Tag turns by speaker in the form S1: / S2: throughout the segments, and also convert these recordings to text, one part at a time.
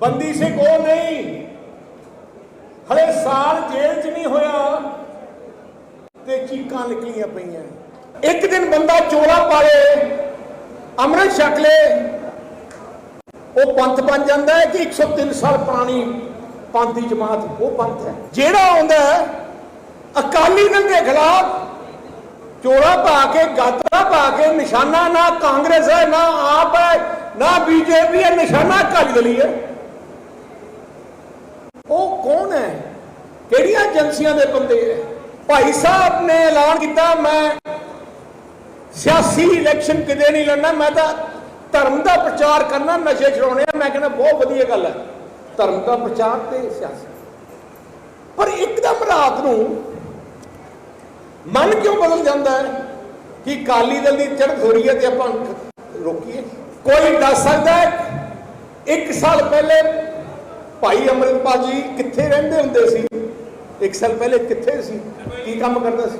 S1: ਬੰਦੀ ਸਿੰਘ ਉਹ ਨਹੀਂ। ਹਲੇ ਸਾਲ ਜੇਲ੍ਹ 'ਚ ਨਹੀਂ ਹੋਇਆ ਤੇ ਚੀਕਾਂ ਨਿਕਲੀਆਂ ਪਈਆਂ। ਇੱਕ ਦਿਨ ਬੰਦਾ ਚੋਲਾ ਪਾਲੇ, ਅੰਮ੍ਰਿਤ ਛਕ ਲੇ। ਉਹ ਪੰਥ ਬਣ ਜਾਂਦਾ ਹੈ ਕਿ 103 ਸਾਲ ਪੁਰਾਣੀ ਪੰਥ ਦੀ ਜਮਾਤ ਉਹ ਪੰਥ ਹੈ। ਜਿਹੜਾ ਆਉਂਦਾ ਅਕਾਲੀ ਦਲ ਦੇ ਖਿਲਾਫ ਚੋਲਾ ਪਾ ਕੇ, ਗਾਤਰਾ ਪਾ ਕੇ ਨਿਸ਼ਾਨਾ ਨਾ ਕਾਂਗਰਸ ਹੈ, ਨਾ ਆਪ ਹੈ, ਨਾ ਬੀਜੇਪੀ ਹੈ, ਨਿਸ਼ਾਨਾ ਅਕਾਲੀ ਦਲ ਹੀ ਹੈ। ਉਹ ਕੌਣ ਹੈ? ਕਿਹੜੀਆਂ ਏਜੰਸੀਆਂ ਦੇ ਬੰਦੇ ਹੈ? ਭਾਈ ਸਾਹਿਬ ਨੇ ਐਲਾਨ ਕੀਤਾ, ਮੈਂ ਸਿਆਸੀ ਇਲੈਕਸ਼ਨ ਕਿਤੇ ਨਹੀਂ ਲੜਨਾ, ਮੈਂ ਤਾਂ ਧਰਮ ਦਾ ਪ੍ਰਚਾਰ ਕਰਨਾ, ਨਸ਼ੇ ਛਡਾਉਣੇ ਆ, ਮੈਂ ਕਹਿੰਦਾ ਬਹੁਤ ਵਧੀਆ ਗੱਲ ਹੈ। ਧਰਮ ਦਾ ਪ੍ਰਚਾਰ ਤੇ ਸਿਆਸੀ। ਪਰ ਇੱਕਦਮ ਰਾਤ ਨੂੰ ਮਨ ਕਿਉਂ ਬਦਲ ਜਾਂਦਾ ਹੈ ਕਿ ਕਾਲੀ ਦਲ ਦੀ ਚੜ੍ਹਤ ਹੋ ਰਹੀ ਹੈ ਤੇ ਆਪਾਂ ਰੋਕੀਏ? ਕੋਈ ਦੱਸ ਸਕਦਾ ਹੈ, ਇੱਕ ਸਾਲ ਪਹਿਲੇ ਭਾਈ ਅਮਰਿਤਪਾਲ ਜੀ ਕਿੱਥੇ ਰਹਿੰਦੇ ਹੁੰਦੇ ਸੀ? ਇੱਕ ਸਾਲ ਪਹਿਲੇ ਕਿੱਥੇ ਸੀ? ਕੀ ਕੰਮ ਕਰਦਾ ਸੀ?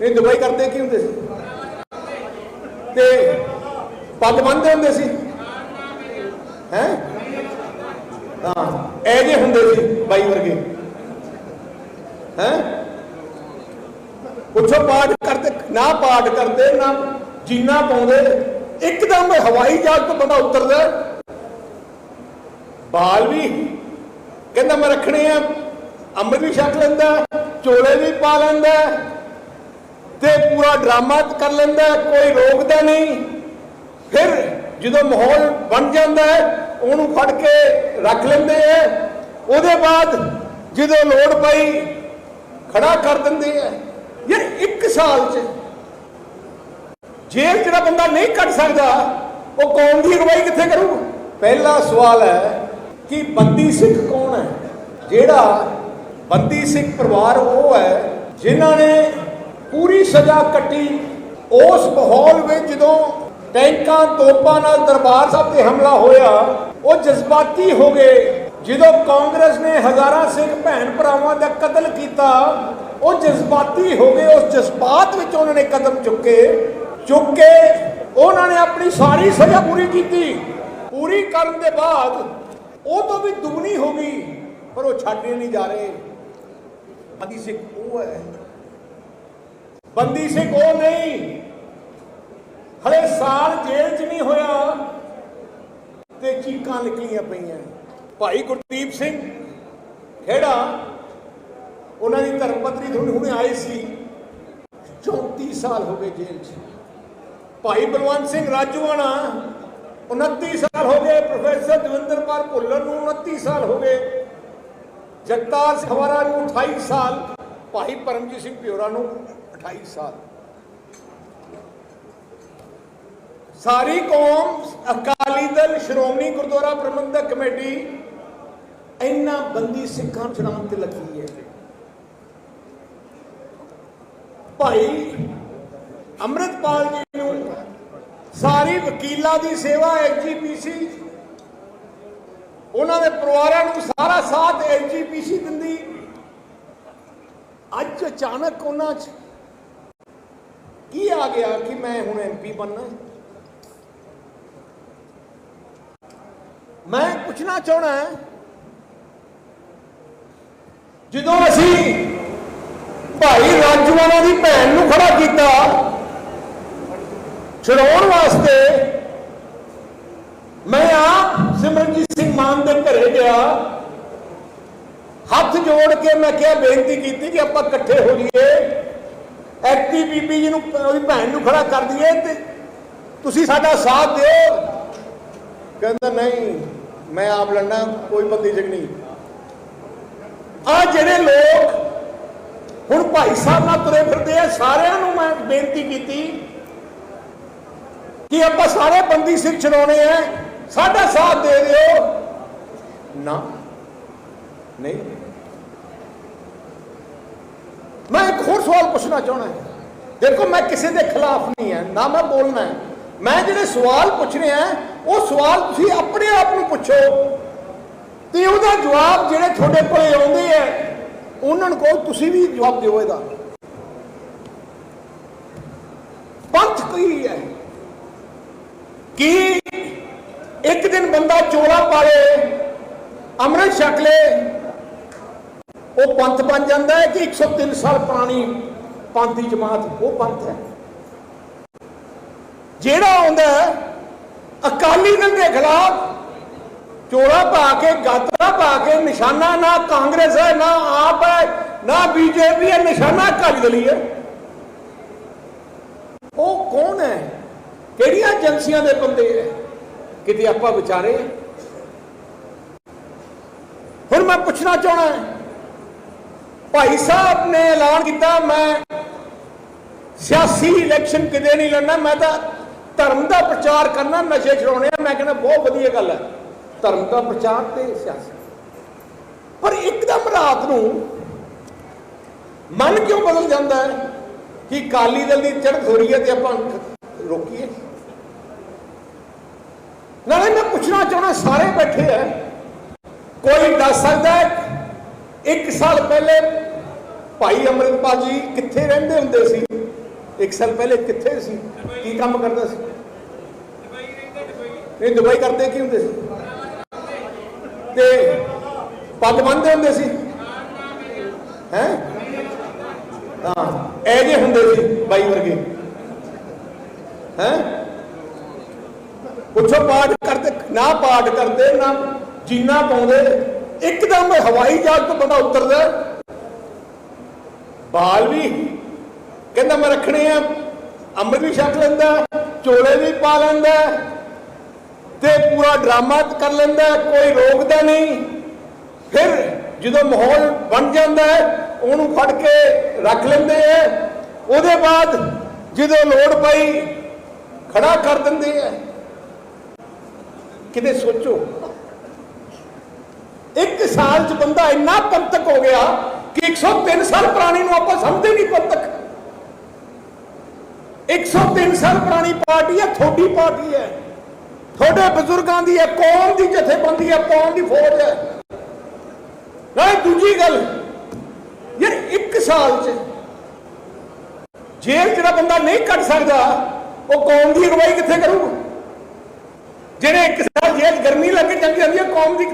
S1: ਨਹੀਂ ਦੁਬਈ ਕਰਦੇ ਕੀ ਹੁੰਦੇ ਸੀ? ਤੇ ਪੱਗ ਬੰਨਦੇ ਹੁੰਦੇ ਸੀ? ਹੈ? ਹਾਂ ਇਹ ਜੇ ਹੁੰਦੇ ਸੀ ਬਾਈ ਵਰਗੇ। ਹੈ? ਪੁੱਛੋ ਪਾਠ ਕਰਦੇ ਨਾ ਪਾਠ ਕਰਦੇ ਨਾ ਜੀਨਾ ਪਾਉਂਦੇ ਇੱਕਦਮ ਹਵਾਈ ਜਹਾਜ਼ ਤੋਂ ਬੰਦਾ ਉਤਰਦਾ। ਬਾਲ ਵੀ। ਕਹਿੰਦਾ ਮੈਂ ਰੱਖਣੇ ਆ। ਅੰਮ੍ਰਿਤ ਵੀ ਛਕ ਲੈਂਦਾ, ਚੋਲੇ ਵੀ ਪਾ ਲੈਂਦਾ, ਤੇ ਪੂਰਾ ਡਰਾਮਾ ਕਰ ਲੈਂਦਾ, ਕੋਈ ਰੋਕਦਾ ਨਹੀਂ। ਫਿਰ ਜਦੋਂ ਮਾਹੌਲ ਬਣ ਜਾਂਦਾ ਹੈ, ਉਹਨੂੰ ਫੜ ਕੇ ਰੱਖ ਲੈਂਦੇ ਆ। ਉਹਦੇ ਬਾਅਦ ਜਦੋਂ ਲੋੜ ਪਈ, ਖੜਾ ਕਰ ਦਿੰਦੇ ਆ। ਯਾਰ, ਇੱਕ ਸਾਲ ਚ ਜੇਲ੍ਹ ਜਿਹੜਾ ਬੰਦਾ ਨਹੀਂ ਕੱਢ ਸਕਦਾ, ਉਹ ਕੌਮ ਦੀ ਅਗਵਾਈ ਕਿੱਥੇ ਕਰੂ ਪਹਿਲਾ ਸਵਾਲ ਹੈ ਕਿ ਬੰਦੀ ਸਿੱਖ ਕੌਣ ਹੈ? ਜਿਹੜਾ ਬੰਦੀ ਸਿੱਖ ਪਰਿਵਾਰ ਉਹ ਹੈ, ਜਿਨ੍ਹਾਂ ਨੇ ਪੂਰੀ ਸਜ਼ਾ ਕੱਟੀ ਉਸ ਮਾਹੌਲ ਵਿੱਚ ਜਦੋਂ ਟੈਂਕਾਂ ਤੋਪਾਂ ਨਾਲ ਦਰਬਾਰ ਸਾਹਿਬ ਤੇ ਹਮਲਾ ਹੋਇਆ, ਉਹ ਜਜ਼ਬਾਤੀ ਹੋ ਗਏ। ਜਦੋਂ ਕਾਂਗਰਸ ਨੇ ਹਜ਼ਾਰਾਂ ਸਿੱਖ ਭੈਣ ਭਰਾਵਾਂ ਦਾ ਕਤਲ ਕੀਤਾ, ਉਹ ਜਜ਼ਬਾਤੀ ਹੋ ਗਏ। ਉਸ ਜਜ਼ਬਾਤ ਵਿੱਚ ਉਹਨਾਂ ਨੇ ਕਦਮ ਚੁੱਕੇ। ਚੁੱਕ ਕੇ ਉਹਨਾਂ ਨੇ ਆਪਣੀ ਸਾਰੀ ਸਜ਼ਾ ਪੂਰੀ ਕੀਤੀ। ਪੂਰੀ ਕਰਨ ਦੇ ਬਾਅਦ ਉਹ ਤੋਂ ਵੀ ਦੁਗਣੀ ਹੋ ਗਈ, ਪਰ ਉਹ ਛੱਡੇ ਨਹੀਂ ਜਾ ਰਹੇ। ਬੰਦੀ ਸਿੱਖ ਉਹ ਹੈ। ਬੰਦੀ ਸਿੱਖ ਉਹ ਨਹੀਂ। ਹਲੇ ਸਾਲ ਜੇਲ੍ਹ 'ਚ ਨਹੀਂ ਹੋਇਆ ਤੇ ਚੀਕਾਂ ਨਿਕਲੀਆਂ ਪਈਆਂ। ਭਾਈ ਗੁਰਦੀਪ ਸਿੰਘ ਖੇੜਾ, ਉਹਨਾਂ ਦੀ ਧਰਮ ਪਤਨੀ ਤੁਹਾਨੂੰ ਹੁਣੇ ਆਈ ਸੀ। 34 ਸਾਲ ਹੋ ਗਏ ਜੇਲ੍ਹ 'ਚ। ਭਾਈ ਬਲਵੰਤ ਸਿੰਘ ਰਾਜੂਆਣਾ 29 ਸਾਲ ਹੋ ਗਏ ਪ੍ਰੋਫੈਸਰ ਦਵਿੰਦਰਪਾਲ ਭੁੱਲਰ ਨੂੰ 29 ਸਾਲ ਹੋ ਗਏ। ਜਗਤਾਰ ਸਖਵਾਰਾ ਨੂੰ 28 ਸਾਲ, ਭਾਈ ਪਰਮਜੀਤ ਸਿੰਘ ਪਿਓਰਾ ਨੂੰ 28 ਸਾਲ। ਸਾਰੀ ਕੌਮ ਅਕਾਲੀ ਦਲ, ਸ਼੍ਰੋਮਣੀ ਗੁਰਦੁਆਰਾ ਪ੍ਰਬੰਧਕ ਕਮੇਟੀ, ਇੰਨਾ ਬੰਦੀ ਸਿੱਖਾਂ ਨੂੰ ਛਡਾਉਣ ਤੇ ਲੱਗੀ ਹੈ। ਭਾਈ ਅੰਮ੍ਰਿਤਪਾਲ ਜੀ ਨੂੰ ਸਾਰੀ ਵਕੀਲਾਂ ਦੀ ਸੇਵਾ ਐਜੀਪੀਸੀ ਉਹਨਾਂ ਦੇ ਪਰਿਵਾਰਾਂ ਨੂੰ ਸਾਰਾ ਸਾਥ ਐਜੀਪੀਸੀ ਦਿੰਦੀ। ਅੱਜ ਅਚਾਨਕ ਉਹਨਾਂ 'ਚ ਕੀ ਆ ਗਿਆ ਕਿ ਮੈਂ ਹੁਣ ਐਮਪੀ ਬਣਨਾ? ਮੈਂ ਪੁੱਛਣਾ ਚਾਹਣਾ ਹੈ, ਜਦੋਂ ਅਸੀਂ ਭਾਈ ਰਾਜੂਆਣਾ ਦੀ ਭੈਣ ਨੂੰ ਖੜਾ ਕੀਤਾ ਛਡਾਉਣ ਵਾਸਤੇ ਮੈਂ ਆਪ ਸਿਮਰਨਜੀਤ ਸਿੰਘ ਮਾਨ ਦੇ ਘਰੇ ਗਿਆ। ਹੱਥ ਜੋੜ ਕੇ ਮੈਂ ਕਿਹਾ, ਬੇਨਤੀ ਕੀਤੀ ਕਿ ਆਪਾਂ ਇਕੱਠੇ ਹੋ ਜਾਈਏ। ਐਕਟੀ ਬੀਬੀ ਜੀ ਨੂੰ, ਉਹਦੀ ਭੈਣ ਨੂੰ ਖੜਾ ਕਰ ਦਈਏ ਤੇ ਤੁਸੀਂ ਸਾਡਾ ਸਾਥ ਦਿਓ। ਕਹਿੰਦਾ, ਨਹੀਂ, ਮੈਂ ਆਪ ਲੜਨਾ, ਕੋਈ ਬੰਦੀ ਜਗ ਨਹੀਂ। ਆ ਜਿਹੜੇ ਲੋਕ ਹੁਣ ਭਾਈ ਸਾਹਿਬ ਨਾਲ ਤੁਰੇ ਫਿਰਦੇ ਆ, ਸਾਰਿਆਂ ਨੂੰ ਮੈਂ ਬੇਨਤੀ ਕੀਤੀ ਕਿ ਆਪਾਂ ਸਾਰੇ ਬੰਦੀ ਸਿਰ ਚਲਾਉਣੇ ਆ। ਸਾਡਾ ਸਾਥ ਦੇ ਦਿਓ। ਨਾ। ਨਹੀਂ। ਮੈਂ ਇੱਕ ਹੋਰ ਸਵਾਲ ਪੁੱਛਣਾ ਚਾਹਣਾ ਦੇਖੋ, ਮੈਂ ਕਿਸੇ ਦੇ ਖਿਲਾਫ ਨਹੀਂ ਹੈ। ਨਾ ਮੈਂ ਬੋਲਣਾ ਹੈ। ਮੈਂ ਜਿਹੜੇ ਸਵਾਲ ਪੁੱਛ ਰਿਹਾ ਉਹ ਸਵਾਲ ਤੁਸੀਂ ਆਪਣੇ ਆਪ ਨੂੰ ਪੁੱਛੋ। ਤੇ ਉਹਦਾ ਜਵਾਬ ਜਿਹੜੇ ਤੁਹਾਡੇ ਕੋਲੇ ਆਉਂਦੇ ਆ, ਉਹਨਾਂ ਨੂੰ ਕਹੋ ਤੁਸੀਂ ਵੀ ਜਵਾਬ ਦਿਓ ਇਹਦਾ। ਪੰਥ ਕੀ ਹੈ? ਕੀ ਇੱਕ ਦਿਨ ਬੰਦਾ ਚੋਲਾ ਪਾਲੇ ਅੰਮ੍ਰਿਤ ਛਕ ਲੇ, ਉਹ ਪੰਥ ਬਣ ਜਾਂਦਾ ਹੈ ਕਿ 103 ਸਾਲ ਪੁਰਾਣੀ ਪੰਥ ਦੀ ਜਮਾਤ ਉਹ ਪੰਥ ਹੈ। ਜਿਹੜਾ ਆਉਂਦਾ ਅਕਾਲੀ ਦਲ ਦੇ ਖਿਲਾਫ ਚੋਲਾ ਪਾ ਕੇ, ਗਾਤਰਾ ਪਾ ਕੇ, ਨਿਸ਼ਾਨਾ ਨਾ ਕਾਂਗਰਸ ਹੈ, ਨਾ ਆਪ ਹੈ, ਨਾ ਬੀਜੇਪੀ ਹੈ, ਨਿਸ਼ਾਨਾ ਅਕਾਲੀ ਦਲ ਹੀ ਹੈ। ਉਹ ਕੌਣ ਹੈ? ਕਿਹੜੀਆਂ ਏਜੰਸੀਆਂ ਦੇ ਬੰਦੇ ਹੈ ਕਿਤੇ ਆਪਾਂ ਵਿਚਾਰੇ? ਹੁਣ ਮੈਂ ਪੁੱਛਣਾ ਚਾਹਣਾ ਭਾਈ ਸਾਹਿਬ ਨੇ ਐਲਾਨ ਕੀਤਾ, ਮੈਂ ਸਿਆਸੀ ਇਲੈਕਸ਼ਨ ਕਿਤੇ ਨਹੀਂ ਲੜਨਾ, ਮੈਂ ਤਾਂ ਧਰਮ ਦਾ ਪ੍ਰਚਾਰ ਕਰਨਾ, ਨਸ਼ੇ ਛਡਾਉਣੇ ਆ, ਮੈਂ ਕਹਿੰਦਾ ਬਹੁਤ ਵਧੀਆ ਗੱਲ ਹੈ ਧਰਮ ਦਾ ਪ੍ਰਚਾਰ ਤੇ ਸਿਆਸੀ। ਪਰ ਇੱਕਦਮ ਰਾਤ ਨੂੰ ਮਨ ਕਿਉਂ ਬਦਲ ਜਾਂਦਾ ਹੈ ਕਿ ਕਾਲੀ ਦਲ ਦੀ ਚੜ੍ਹ ਹੋ ਰਹੀ ਹੈ ਤੇ ਆਪਾਂ ਰੋਕੀਏ? ਨਾਲੇ ਮੈਂ ਪੁੱਛਣਾ ਚਾਹੁੰਦਾ, ਸਾਰੇ ਬੈਠੇ ਆ। ਕੋਈ ਦੱਸ ਸਕਦਾ ਹੈ, ਇੱਕ ਸਾਲ ਪਹਿਲੇ ਭਾਈ ਅੰਮ੍ਰਿਤਪਾਲ ਜੀ ਕਿੱਥੇ ਰਹਿੰਦੇ ਹੁੰਦੇ ਸੀ? ਇੱਕ ਸਾਲ ਪਹਿਲੇ ਕਿੱਥੇ ਸੀ? ਕੀ ਕੰਮ ਕਰਦਾ ਸੀ? ਨਹੀਂ, ਦੁਬਈ ਕਰਦੇ ਕੀ ਹੁੰਦੇ ਸੀ? ਤੇ ਪੱਗ ਬੰਨਦੇ ਹੁੰਦੇ ਸੀ? ਹੈ? ਹਾਂ, ਇਹ ਜੇ ਹੁੰਦੇ ਸੀ ਬਾਈ ਵਰਗੇ। ਹੈ? ਉੱਥੋਂ ਪਾਠ ਕਰਦੇ, ਨਾ ਪਾਠ ਕਰਦੇ, ਨਾ ਜੀਨਾ ਪਾਉਂਦੇ। ਇੱਕਦਮ ਹਵਾਈ ਜਹਾਜ਼ ਤੋਂ ਬੰਦਾ ਉਤਰਦਾ। ਬਾਲ ਵੀ ਕਹਿੰਦਾ ਮੈਂ ਰੱਖਣੇ ਆ, ਅੰਮ੍ਰਿਤ ਵੀ ਛਕ ਲੈਂਦਾ, ਚੋਲੇ ਵੀ ਪਾ ਲੈਂਦਾ, ਤੇ ਪੂਰਾ ਡਰਾਮਾ ਕਰ ਲੈਂਦਾ, ਕੋਈ ਰੋਕਦਾ ਨਹੀਂ। ਫਿਰ ਜਦੋਂ ਮਾਹੌਲ ਬਣ ਜਾਂਦਾ ਹੈ, ਉਹਨੂੰ ਫੜ ਕੇ ਰੱਖ ਲੈਂਦੇ ਆ। ਉਹਦੇ ਬਾਅਦ ਜਦੋਂ ਲੋੜ ਪਈ, ਖੜਾ ਕਰ ਦਿੰਦੇ ਆ। ਕਿਤੇ ਸੋਚੋ। ਇੱਕ ਸਾਲ ਚ ਬੰਦਾ ਇੰਨਾ ਪੰਤਕ ਹੋ ਗਿਆ ਕਿ 103 ਸਾਲ ਪੁਰਾਣੀ ਨੂੰ ਆਪਾਂ ਸਮਝਦੇ ਨਹੀਂ ਪੰਤਕ 103 ਸਾਲ ਪੁਰਾਣੀ ਪਾਰਟੀ ਹੈ ਤੁਹਾਡੀ ਪਾਰਟੀ ਹੈ। ਤੁਹਾਡੇ ਬਜ਼ੁਰਗਾਂ ਦੀ ਹੈ, ਕੌਮ ਦੀ ਜਥੇਬੰਦੀ ਹੈ, ਕੌਮ ਦੀ ਫੌਜ ਹੈ। ਨਾਲੇ ਦੂਜੀ ਗੱਲ, ਯਾਰ ਇੱਕ ਸਾਲ ਚ ਜੇਲ੍ਹ ਜਿਹੜਾ ਬੰਦਾ ਨਹੀਂ ਕੱਢ ਸਕਦਾ, ਉਹ ਕੌਮ ਦੀ ਅਗਵਾਈ ਕਿੱਥੇ ਕਰੂਗਾ? ਜਿਹੜੇ ਇੱਕ ਸਾਲ ਜੇਲ੍ਹ ਗਰਮੀ ਲੱਗ ਜਾਂਦੀ ਜਾਂਦੀ ਹੈ ਕੌਮ ਦੀ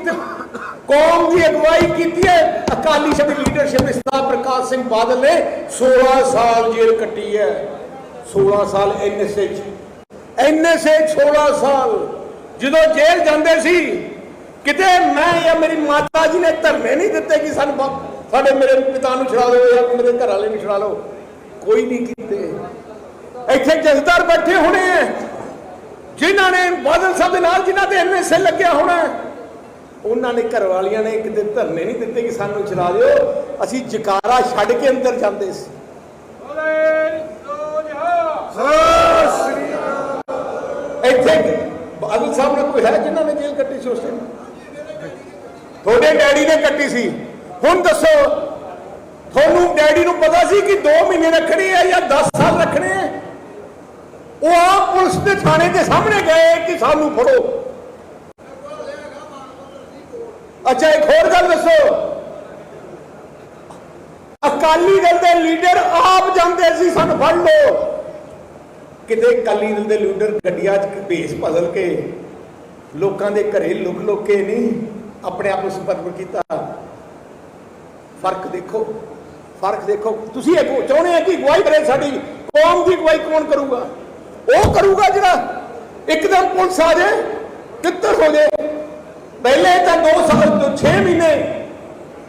S1: ਕੌਮ ਦੀ ਅਗਵਾਈ ਕੀਤੀ ਹੈ। ਅਕਾਲੀ ਸ਼ਬਦ ਲੀਡਰਸ਼ਿਪ ਦੇ ਸਰਦਾਰ ਪ੍ਰਕਾਸ਼ ਸਿੰਘ ਬਾਦਲ ਨੇ 16 ਸਾਲ ਜੇਲ੍ਹ ਕੱਟੀ ਹੈ। 16 ਸਾਲ ਐਨਐਸਏ ਚ। ਐਨਐਸਏ 16 ਸਾਲ ਜਦੋਂ ਜੇਲ੍ਹ ਜਾਂਦੇ ਸੀ, ਕਿਤੇ ਮੈਂ ਜਾਂ ਮੇਰੀ ਮਾਤਾ ਜੀ ਨੇ ਧਰਨੇ ਨਹੀਂ ਦਿੱਤੇ ਕਿ ਸਾਨੂੰ ਸਾਡੇ ਮੇਰੇ ਪਿਤਾ ਨੂੰ ਛੁਡਾ ਦਿਓ ਜਾਂ ਮੇਰੇ ਘਰ ਵਾਲੇ ਨੂੰ ਛੁਡਾ ਲਓ। ਕੋਈ ਨਹੀਂ ਕੀਤੇ। ਇੱਥੇ ਜਥੇਦਾਰ ਬੈਠੇ ਹੋਣੇ ਆ। ਜਿਨ੍ਹਾਂ ਨੇ ਬਾਦਲ ਸਾਹਿਬ ਦੇ ਨਾਲ ਜਿਨ੍ਹਾਂ ਤੇ ਐਨਐਸਏ ਲੱਗਿਆ ਹੋਣਾ ਉਹਨਾਂ ਨੇ ਘਰ ਵਾਲੀਆਂ ਨੇ ਕਿਤੇ ਧਰਨੇ ਨਹੀਂ ਦਿੱਤੇ ਕਿ ਸਾਨੂੰ ਚਲਾ ਦਿਓ। ਅਸੀਂ ਜਕਾਰਾ ਛੱਡ ਕੇ ਅੰਦਰ ਜਾਂਦੇ ਸੀ। ਇੱਥੇ ਬਾਦਲ ਸਾਹਿਬ ਨੇ ਕੋਈ ਹੈ ਜਿਨ੍ਹਾਂ ਨੇ ਜੇਲ੍ਹ ਕੱਟੀ ਸੀ ਉਸ ਟਾਈਮ ਤੁਹਾਡੇ ਡੈਡੀ ਨੇ ਕੱਟੀ ਸੀ। ਹੁਣ ਦੱਸੋ, ਤੁਹਾਨੂੰ ਡੈਡੀ ਨੂੰ ਪਤਾ ਸੀ ਕਿ 2 ਮਹੀਨੇ ਰੱਖਣੇ ਆ ਜਾਂ 10 ਸਾਲ ਰੱਖਣੇ ਆ? ਉਹ ਆਪ ਪੁਲਿਸ ਦੇ ਥਾਣੇ ਦੇ ਸਾਹਮਣੇ ਗਏ ਕਿ ਸਾਨੂੰ ਫੜੋ। ਅੱਛਾ, ਇੱਕ ਹੋਰ ਗੱਲ ਦੱਸੋ। ਅਕਾਲੀ ਦਲ ਦੇ ਲੀਡਰ ਆਪ ਜਾਂਦੇ ਸੀ, ਸਾਨੂੰ ਫੜ ਲਓ। ਕਿਤੇ ਅਕਾਲੀ ਦਲ ਦੇ ਲੀਡਰ ਗੱਡੀਆਂ 'ਚ ਭੇਸ ਬਦਲ ਕੇ, ਲੋਕਾਂ ਦੇ ਘਰੇ ਲੁਕ ਲੁਕ ਕੇ ਨਹੀਂ, ਆਪਣੇ ਆਪ ਨੂੰ ਸਮਰਪਿਤ ਕੀਤਾ। ਫ਼ਰਕ ਦੇਖੋ ਫ਼ਰਕ ਦੇਖੋ। ਤੁਸੀਂ ਇਹ ਚਾਹੁੰਦੇ ਆ ਕਿ ਅਗਵਾਈ ਕਰੇ ਸਾਡੀ, ਕੌਮ ਦੀ ਅਗਵਾਈ ਕੌਣ ਕਰੂਗਾ? ਉਹ ਕਰੂਗਾ ਜਿਹੜਾ ਇੱਕਦਮ ਪੁਲਿਸ ਆ ਜਾਏ ਤਿੱਤਰ ਹੋ ਜਾਏ ਪਹਿਲੇ ਤਾਂ 2 ਸਾਲ ਤੋਂ 6 ਮਹੀਨੇ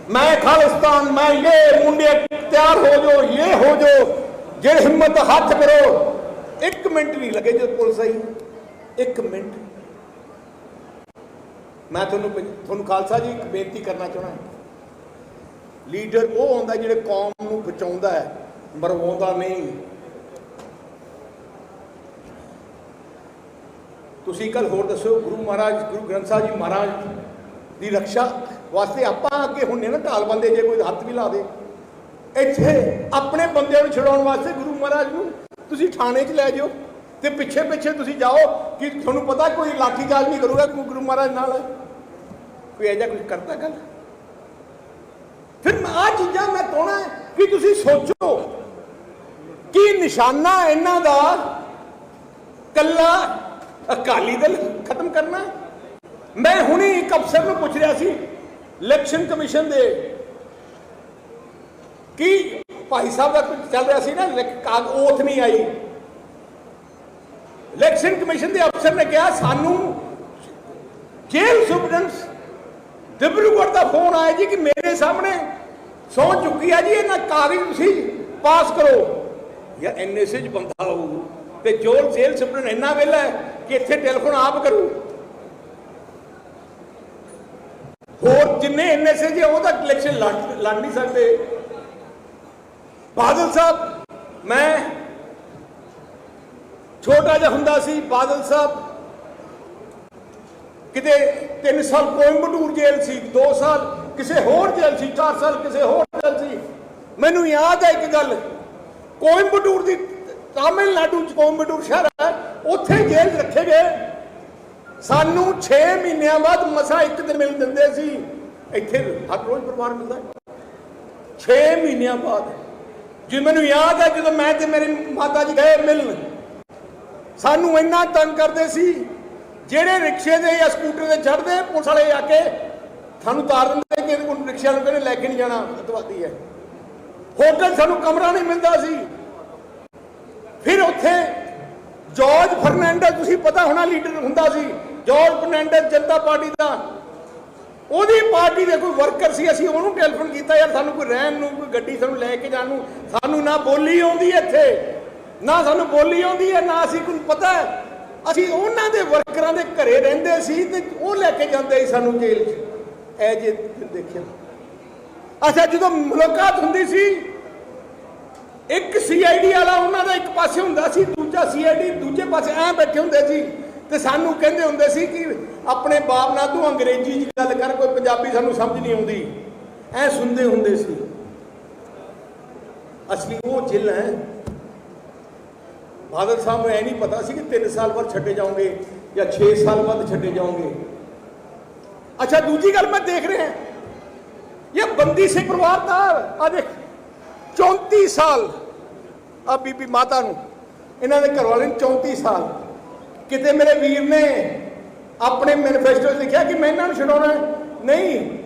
S1: ਮੈਂ ਖਾਲਿਸਤਾਨ, ਮੈਂ ਇਹ ਮੁੰਡੇ ਤਿਆਰ ਹੋ ਜੋ ਇਹ ਹੋ ਜੋ ਜੇ ਹਿੰਮਤ ਹੱਥ ਕਰੋ। ਇੱਕ ਮਿੰਟ ਨਹੀਂ ਲੱਗੇ ਜਦ ਪੁਲਿਸ ਆਈ। ਇੱਕ ਮਿੰਟ। ਮੈਂ ਤੁਹਾਨੂੰ ਤੁਹਾਨੂੰ ਖਾਲਸਾ ਜੀ ਇੱਕ ਬੇਨਤੀ ਕਰਨਾ ਚਾਹੁੰਦਾ ਲੀਡਰ ਉਹ ਹੁੰਦਾ ਜਿਹੜੇ ਕੌਮ ਨੂੰ ਬਚਾਉਂਦਾ ਹੈ, ਮਰਵਾਉਂਦਾ ਨਹੀਂ। ਤੁਸੀਂ ਕੱਲ ਹੋਰ ਦੱਸੋ ਗੁਰੂ ਮਹਾਰਾਜ, ਗੁਰੂ ਗ੍ਰੰਥ ਸਾਹਿਬ ਜੀ ਮਹਾਰਾਜ ਦੀ ਰੱਖਿਆ ਵਾਸਤੇ ਆਪਾਂ ਅੱਗੇ ਹੁੰਨੇ ਨਾ, ਢਾਲ ਬੰਦੇ ਜੇ ਕੋਈ ਹੱਥ ਵੀ ਲਾ ਦੇ ਇੱਥੇ ਆਪਣੇ ਬੰਦਿਆਂ ਨੂੰ ਛਡਾਉਣ ਵਾਸਤੇ ਗੁਰੂ ਮਹਾਰਾਜ ਨੂੰ ਤੁਸੀਂ ਥਾਣੇ 'ਚ ਲੈ ਜਾਓ ਤੇ ਪਿੱਛੇ ਪਿੱਛੇ ਤੁਸੀਂ ਜਾਓ ਕਿ ਤੁਹਾਨੂੰ ਪਤਾ ਕੋਈ ਲਾਠੀ ਚਾਰਜ ਨਹੀਂ ਕਰੂਗਾ ਕਿ ਗੁਰੂ ਮਹਾਰਾਜ ਨਾਲ ਹੈ। ਕੋਈ ਐਜਾ ਕੁਝ ਕਰਦਾ ਗੱਲ ਫਿਰ ਆ ਚੀਜ਼ਾਂ ਮੈਂ ਕਹਣਾ ਕਿ ਤੁਸੀਂ ਸੋਚੋ ਕਿ ਨਿਸ਼ਾਨਾ ਇਹਨਾਂ ਦਾ ਕੱਲਾ ਅਕਾਲੀ ਦਲ ਖਤਮ ਕਰਨਾ ਮੈਂ ਹੁਣੇ ਇੱਕ ਅਫਸਰ ਨੂੰ ਪੁੱਛ ਰਿਹਾ ਸੀ, ਇਲੈਕਸ਼ਨ ਕਮਿਸ਼ਨ ਦੇ। ਕਿ ਭਾਈ ਸਾਹਿਬ ਦਾ ਕੁਝ ਚੱਲ ਰਿਹਾ ਸੀ ਨਾ ਕਾਗ ਓਥ ਨਹੀਂ ਆਈ। ਇਲੈਕਸ਼ਨ ਕਮਿਸ਼ਨ ਦੇ ਅਫਸਰ ਨੇ ਕਿਹਾ, ਸਾਨੂੰ ਜੇਲ੍ਹ ਸੁਪਰਡੈਂਟਸ ਡਿਬਰੂਗੜ੍ਹ ਦਾ ਫੋਨ ਆਇਆ ਜੀ ਕਿ ਮੇਰੇ ਸਾਹਮਣੇ ਸੌ ਚੁੱਕੀ ਆ ਜੀ, ਇਹਨਾਂ ਕਾਗਜ਼ ਤੁਸੀਂ ਪਾਸ ਕਰੋ। ਯਾ ਐਨਐਸਏ ਚ ਬੰਦਾ ਹੋਊ। ਤੇ ਜੋਲ ਜੇਲ੍ਹ ਸੁਪਰਡੈਂਟ ਇੰਨਾ ਵੇਲਾ ਹੈ ਕਿ ਇੱਥੇ ਟੈਲੀਫੋਨ ਆਪ ਕਰੂ। ਹੋਰ ਜਿੰਨੇ ਐਨਐਸਏ ਜੇ, ਉਹ ਤਾਂ ਇਲੈਕਸ਼ਨ ਲੜ ਲੜ ਨਹੀਂ ਸਕਦੇ। ਬਾਦਲ ਸਾਹਿਬ, ਮੈਂ ਛੋਟਾ ਜਿਹਾ ਹੁੰਦਾ ਸੀ, ਬਾਦਲ ਸਾਹਿਬ ਕਿਤੇ 3 ਸਾਲ ਕੋਇੰਬਟੂਰ ਜੇਲ੍ਹ ਸੀ 2 ਸਾਲ ਕਿਸੇ ਹੋਰ ਜੇਲ੍ਹ ਸੀ 4 ਸਾਲ ਕਿਸੇ ਹੋਰ ਜੇਲ੍ਹ ਸੀ। ਮੈਨੂੰ ਯਾਦ ਹੈ ਇੱਕ ਗੱਲ, ਕੋਇੰਬਟੂਰ ਦੀ ਤਾਮਿਲਨਾਡੂ ਚ ਕੋਇੰਬਟੂਰ ਸ਼ਹਿਰ ਹੈ, ਉੱਥੇ ਜੇਲ੍ਹ ਰੱਖੇ ਗਏ। ਸਾਨੂੰ 6 ਮਹੀਨਿਆਂ ਬਾਅਦ ਮਸਾ ਇੱਕ ਦਿਨ ਮਿਲ ਦਿੰਦੇ ਸੀ। ਇੱਥੇ ਹਰ ਰੋਜ਼ ਪਰਿਵਾਰ ਮਿਲਦਾ 6 ਮਹੀਨਿਆਂ ਬਾਅਦ। ਜੇ ਮੈਨੂੰ ਯਾਦ ਹੈ, ਜਦੋਂ ਮੈਂ ਤੇ ਮੇਰੀ ਮਾਤਾ ਜੀ ਗਏ ਮਿਲਣ, ਸਾਨੂੰ ਇੰਨਾ ਤੰਗ ਕਰਦੇ ਸੀ, ਜਿਹੜੇ ਰਿਕਸ਼ੇ ਦੇ ਜਾਂ ਸਕੂਟਰ ਦੇ ਚੜਦੇ ਪੁਲਿਸ ਵਾਲੇ ਆ ਕੇ ਸਾਨੂੰ ਤਾਰ ਦਿੰਦੇ ਕਿ ਇਹਨੂੰ ਰਿਕਸ਼ੇ ਨੂੰ ਕਹਿੰਦੇ ਲੈ ਕੇ ਨਹੀਂ ਜਾਣਾ, ਅਤਵਾਦੀ ਹੈ। ਹੋਟਲ ਸਾਨੂੰ ਕਮਰਾ ਨਹੀਂ ਮਿਲਦਾ ਸੀ। ਫਿਰ ਉੱਥੇ ਜਾਰਜ ਫਰਨੈਂਡਸ, ਤੁਸੀਂ ਪਤਾ ਹੋਣਾ ਲੀਡਰ ਹੁੰਦਾ ਸੀ, ਜਾਰਜ ਫਰਨੈਂਡਸ ਜਨਤਾ ਪਾਰਟੀ ਦਾ। ਉਹਦੀ ਪਾਰਟੀ ਦੇ ਕੋਈ ਵਰਕਰ ਸੀ, ਅਸੀਂ ਉਹਨੂੰ ਟੈਲੀਫੋਨ ਕੀਤਾ, ਯਾਰ, ਸਾਨੂੰ ਕੋਈ ਰਹਿਣ ਨੂੰ, ਕੋਈ ਗੱਡੀ ਸਾਨੂੰ ਲੈ ਕੇ ਜਾਣ ਨੂੰ, ਸਾਨੂੰ ਨਾ ਬੋਲੀ ਆਉਂਦੀ ਇੱਥੇ, ਨਾ ਸਾਨੂੰ ਬੋਲੀ ਆਉਂਦੀ ਹੈ, ਨਾ ਅਸੀਂ ਕੋਈ ਪਤਾ ਅਸੀਂ ਉਹਨਾਂ ਦੇ ਵਰਕਰਾਂ ਦੇ ਘਰੇ ਰਹਿੰਦੇ ਸੀ ਤੇ ਉਹ ਲੈ ਕੇ ਜਾਂਦੇ ਸੀ ਸਾਨੂੰ ਜੇਲ੍ਹ 'ਚ। ਐ ਜੇ ਦੇਖਿਆ। ਅੱਛਾ, ਜਦੋਂ ਮੁਲਾਕਾਤ ਹੁੰਦੀ ਸੀ ਇੱਕ ਸੀਆਈਡੀ ਵਾਲਾ, ਉਹਨਾਂ ਦਾ ਇੱਕ ਪਾਸੇ ਹੁੰਦਾ ਸੀ, ਦੂਜਾ ਸੀਆਈਡੀ ਦੂਜੇ ਪਾਸੇ ਐ ਬੈਠੇ ਹੁੰਦੇ ਸੀ ਤੇ ਸਾਨੂੰ ਕਹਿੰਦੇ ਹੁੰਦੇ ਸੀ ਕਿ ਆਪਣੇ ਬਾਪ ਨਾਲ ਤੂੰ ਅੰਗਰੇਜ਼ੀ 'ਚ ਗੱਲ ਕਰ, ਕੋਈ ਪੰਜਾਬੀ ਸਾਨੂੰ ਸਮਝ ਨਹੀਂ ਆਉਂਦੀ। ਐ ਸੁਣਦੇ ਹੁੰਦੇ ਸੀ। ਅਸਲੀ ਉਹ ਜਿਲ ਹੈ। ਬਾਦਲ ਸਾਹਿਬ ਨੂੰ ਐ ਨਹੀਂ ਪਤਾ ਸੀ ਕਿ 3 ਸਾਲ ਬਾਅਦ ਛੱਡੇ ਜਾਓਗੇ ਜਾਂ 6 ਸਾਲ ਬਾਅਦ ਛੱਡੇ ਜਾਓਗੇ। ਅੱਛਾ, ਦੂਜੀ ਗੱਲ ਮੈਂ ਦੇਖ ਰਿਹਾ। ਇਹ ਬੰਦੀ ਸਿੰਘ ਪਰਿਵਾਰ ਦਾ, ਆ ਦੇਖ। 34 ਸਾਲ ਆ ਬੀਬੀ ਮਾਤਾ ਨੂੰ। ਇਹਨਾਂ ਦੇ ਘਰ ਵਾਲੇ ਨੂੰ 34 ਸਾਲ। ਕਿਤੇ ਮੇਰੇ ਵੀਰ ਨੇ ਆਪਣੇ ਮੈਨੀਫੈਸਟੋ 'ਚ ਲਿਖਿਆ ਕਿ ਮੈਂ ਇਹਨਾਂ ਨੂੰ ਛਡਾਉਣਾ ਨਹੀਂ।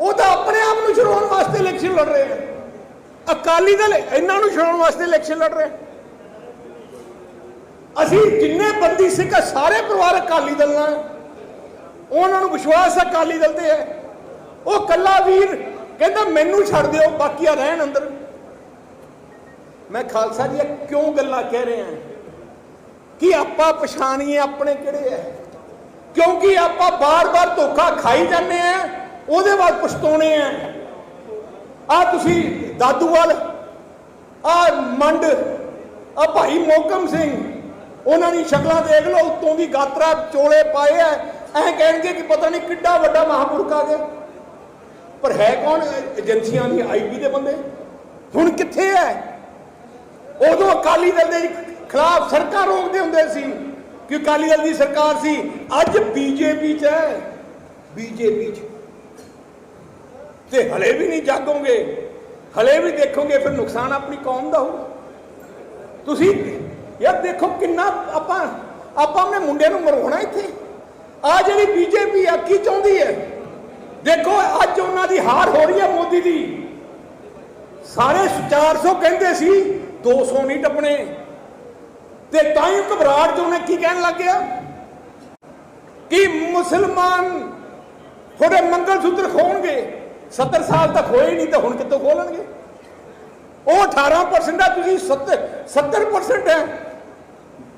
S1: ਉਹ ਤਾਂ ਆਪਣੇ ਆਪ ਨੂੰ ਛਡਾਉਣ ਵਾਸਤੇ ਇਲੈਕਸ਼ਨ ਲੜ ਰਹੇ ਆ। ਅਕਾਲੀ ਦਲ ਇਹਨਾਂ ਨੂੰ ਛਡਾਉਣ ਵਾਸਤੇ ਇਲੈਕਸ਼ਨ ਲੜ ਰਹੇ ਅਸੀਂ ਜਿੰਨੇ ਬੰਦੀ ਸਿੱਖ ਸਾਰੇ ਪਰਿਵਾਰ ਅਕਾਲੀ ਦਲ ਨਾਲ। ਉਹਨਾਂ ਨੂੰ ਵਿਸ਼ਵਾਸ ਅਕਾਲੀ ਦਲ ਤੇ ਹੈ। ਉਹ ਕੱਲਾ ਵੀਰ ਕਹਿੰਦਾ, ਮੈਨੂੰ ਛੱਡ ਦਿਓ ਬਾਕੀਆਂ ਰਹਿਣ ਅੰਦਰ। ਮੈਂ ਖਾਲਸਾ ਜੀ, ਇਹ ਕਿਉਂ ਗੱਲਾਂ ਕਹਿ ਰਹੇ ਹਾਂ? ਕਿ ਆਪਾਂ ਪਛਾਣੀਏ ਆਪਣੇ ਕਿਹੜੇ ਐ? ਕਿਉਂਕਿ ਆਪਾਂ ਬਾਰ-ਬਾਰ ਧੋਖਾ ਖਾਈ ਜਾਂਦੇ ਆ ਉਹਦੇ ਬਾਅਦ ਪਛਤਾਉਣੇ ਆ ਆ ਤੁਸੀਂ ਦਾਦੂਵਾਲ, ਆ ਮੰਡ, ਆ ਭਾਈ ਮੋਕਮ ਸਿੰਘ, ਉਹਨਾਂ ਦੀ ਸ਼ਕਲਾਂ ਦੇਖ ਲਓ, ਉੱਤੋਂ ਦੀ ਗਾਤਰਾ ਚੋਲੇ ਪਾਏ ਐ। ਐ ਕਹਿਣਗੇ ਕਿ ਪਤਾ ਨਹੀਂ ਕਿੱਡਾ ਵੱਡਾ ਮਹਾਪੁਰਖ ਆ ਗਿਆ। ਪਰ ਹੈ ਕੌਣ? ਏਜੰਸੀਆਂ ਦੀ, ਆਈਪੀ ਦੇ ਬੰਦੇ। ਹੁਣ ਕਿੱਥੇ ਐ? ਉਦੋਂ ਅਕਾਲੀ ਦਲ ਦੇ ਖਿਲਾਫ ਸੜਕਾਂ ਰੋਕਦੇ ਹੁੰਦੇ ਸੀ ਕਿ ਅਕਾਲੀ ਦਲ ਦੀ ਸਰਕਾਰ ਸੀ। ਅੱਜ ਬੀਜੇਪੀ ਚ ਹੈ। ਬੀਜੇਪੀ ਚ। ਤੇ ਹਲੇ ਵੀ ਨਹੀਂ ਜਾਗੋਗੇ। ਹਲੇ ਵੀ ਦੇਖੋਗੇ, ਫਿਰ ਨੁਕਸਾਨ ਆਪਣੀ ਕੌਮ ਦਾ ਹੋਊ। ਤੁਸੀਂ ਯਾਰ ਦੇਖੋ ਕਿੰਨਾ ਆਪਾਂ ਆਪਾਂ ਆਪਣੇ ਮੁੰਡੇ ਨੂੰ ਮਰਵਾਉਣਾ ਇੱਥੇ। ਆ ਜਿਹੜੀ ਬੀਜੇਪੀ ਆ, ਕੀ ਚਾਹੁੰਦੀ ਹੈ? ਦੇਖੋ, ਅੱਜ ਉਹਨਾਂ ਦੀ ਹਾਰ ਹੋ ਰਹੀ ਹੈ ਮੋਦੀ ਦੀ। ਸਾਰੇ 400 ਕਹਿੰਦੇ ਸੀ 200 ਨਹੀਂ ਟੱਪਣੇ। ਤੇ ਤਾਂ ਹੀ ਘਬਰਾਹਟ ਚ ਉਹਨੇ ਕੀ ਕਹਿਣ ਲੱਗ ਗਿਆ? ਕਿ ਮੁਸਲਮਾਨ ਥੋੜੇ ਮੰਗਲ ਸੂਤਰ ਖੋਣਗੇ। 70 ਸਾਲ ਤੱਕ ਹੋਏ ਨਹੀਂ ਤਾਂ ਹੁਣ ਕਿੱਥੋਂ ਖੋਲਣਗੇ? ਉਹ 18% ਆ, ਤੁਸੀਂ 70 70% ਹੈ।